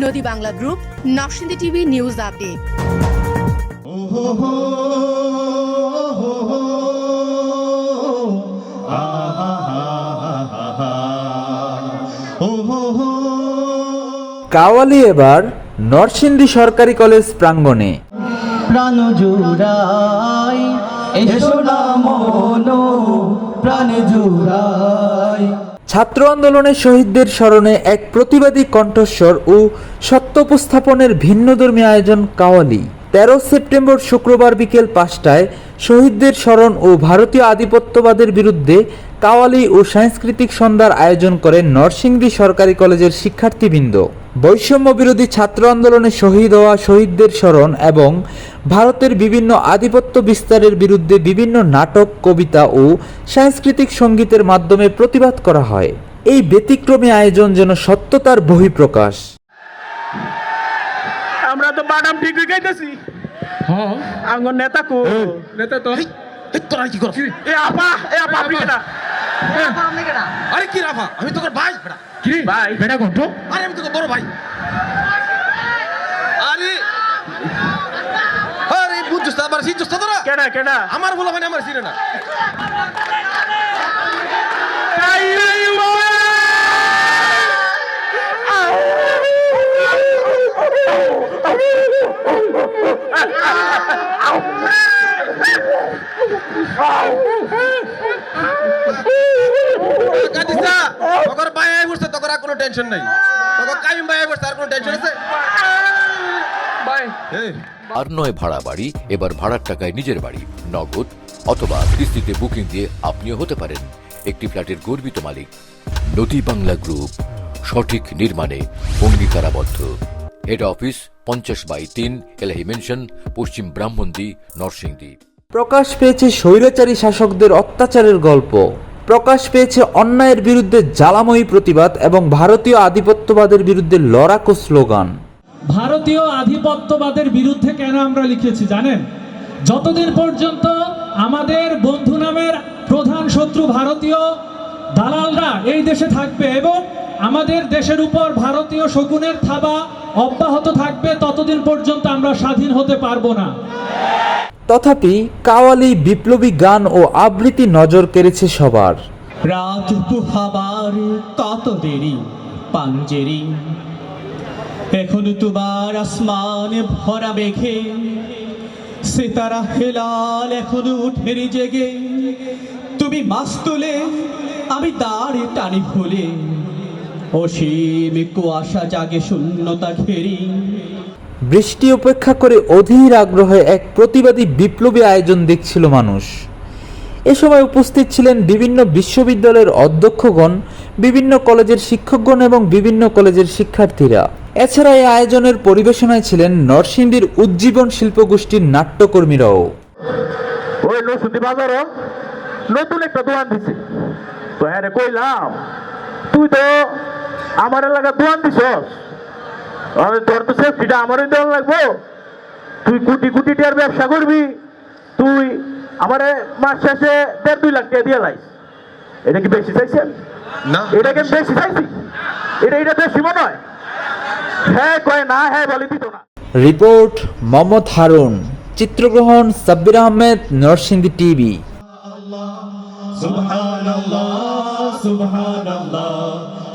নদী Bangla group Narsingdi TV news update. Qawwali এবার নরসিংদী সরকারি কলেজ প্রাঙ্গণে। প্রাণ জুড়াই এসো না মন প্রাণ জুড়াই। ছাত্র আন্দোলনের শহীদদের স্মরণে এক প্রতিবাদী কণ্ঠস্বর ও সত্য উপস্থাপনের ভিন্নধর্মী আয়োজন কাওয়ালি। তেরো সেপ্টেম্বর শুক্রবার বিকেল পাঁচটায় শহীদদের স্মরণ ও ভারতীয় আধিপত্যবাদের বিরুদ্ধে কাওয়ালি ও সাংস্কৃতিক সন্ধ্যার আয়োজন করেন নরসিংদী সরকারি কলেজের শিক্ষার্থীবৃন্দ। বৈষম্য বিরোধী ছাত্র আন্দোলনে শহীদ হওয়া শহীদদের স্মরণ এবং ভারতের বিভিন্ন আধিপত্য বিস্তারের বিরুদ্ধে বিভিন্ন নাটক কবিতা ও সাংস্কৃতিক সঙ্গীতের মাধ্যমে প্রতিবাদ করা হয়। এই ব্যতিক্রমী আয়োজন যেন সত্যতার বহিঃপ্রকাশ। আমরা তো বাদাম ঠিক গাইতেছি হ্যাঁ। আঙ্গর নেতা কো? নেতা তো? তোরা কি করছ এ আপা এ আপা আরে কি রাফা? আমি তোকে ভাই। বেটা। কি? ভাই। বেটা কণ্ঠ আরে আমি তোকে বড় ভাই। আরে। আরে বুঝছস আবার সিনছস তোরা? কেডা কেডা? আমার বলা মানে আমার সিনে না। টেনশন নাই। তোর কাইম ভাই বসছে আর কোনো টেনশন আছে? ভাই আর নয় ভাড়া বাড়ি এবার ভাড়ার টাকায় নিজের বাড়ি নগদ অথবা কিস্তিতে বুকিং দিয়ে আপনিও হতে পারেন। একটি ফ্ল্যাটের গর্বিত মালিক নদী বাংলা গ্রুপ সঠিক নির্মাণে অঙ্গীকারাবদ্ধ। হেড অফিস পঞ্চাশ বাই তিন এলাহি মেনশন পশ্চিম ব্রাহ্মণদী নরসিংদী। প্রকাশ পেয়েছে স্বৈরাচারী শাসকদের অত্যাচারের গল্প। প্রকাশ পেয়েছে অন্যায়ের বিরুদ্ধে জ্বালাময়ী প্রতিবাদ এবং ভারতীয় আধিপত্যবাদের বিরুদ্ধে লড়াকু স্লোগান। ভারতীয় আধিপত্যবাদের বিরুদ্ধে কেন আমরা লিখেছি জানেন? যতদিন পর্যন্ত আমাদের বন্ধু নামের প্রধান শত্রু ভারতীয় দালালরা এই দেশে থাকবে এবং আমাদের দেশের উপর ভারতীয় শকুনের থাবা অব্যাহত থাকবে ততদিন পর্যন্ত আমরা স্বাধীন হতে পারব না। তথাপি কাওয়ালি বিপ্লবী গান ও আবৃত্তি নজর কেড়েছে সবার। রাত পুহাবার কত দেরি পাঞ্জেরি। এখন তোমার আসমানে ভরা মেঘে সিতারা হেলাল এখন উঠের জেগে। তুমি মাছ তুলে আমি দাঁড়ে টানি ফুলে অসীম কুয়াশা জাগে শূন্যতা ঘেরি। বৃষ্টি উপেক্ষা করে অধীর আগ্রহে এক প্রতিবাদী বিপ্লবী আয়োজন দেখছিল মানুষ। এ সময় উপস্থিত ছিলেন বিভিন্ন বিশ্ববিদ্যালয়ের অধ্যক্ষগণ বিভিন্ন কলেজের শিক্ষকগণ এবং বিভিন্ন কলেজের শিক্ষার্থীরা। এছাড়া এই আয়োজনের পরিবেশনায় ছিলেন নরসিংদীর উজ্জীবন শিল্পগোষ্ঠীর নাট্যকর্মীরাও। ওই নসুদি বাজারও নতুন একটা দোকান দিছে। তো হ্যাঁ রে কইলাম তুই তো আমার এলাকা দোকান দিছস আমি তোর তো সেফটিটা আমারই দেওয়া লাগবো। তুই কোটি কোটি টাকার ব্যবসা করবি তুই আমারে মাস শেষে দেড় দুই লাখ টাকা দিয়ে লাইস। এটা কি বেশি চাইছেন? না। এটা কি আমি বেশি চাইছি? এটা এটা বেশি মনে হয়। হ্যাঁ কয় না হ্যাঁ বলে দিত না। রিপোর্ট মোহাম্মদ হারুন চিত্রগ্রহণ সাব্বির আহমেদ নরসিংদী টিভি। সুবহানাল্লাহ সুবহানাল্লাহ।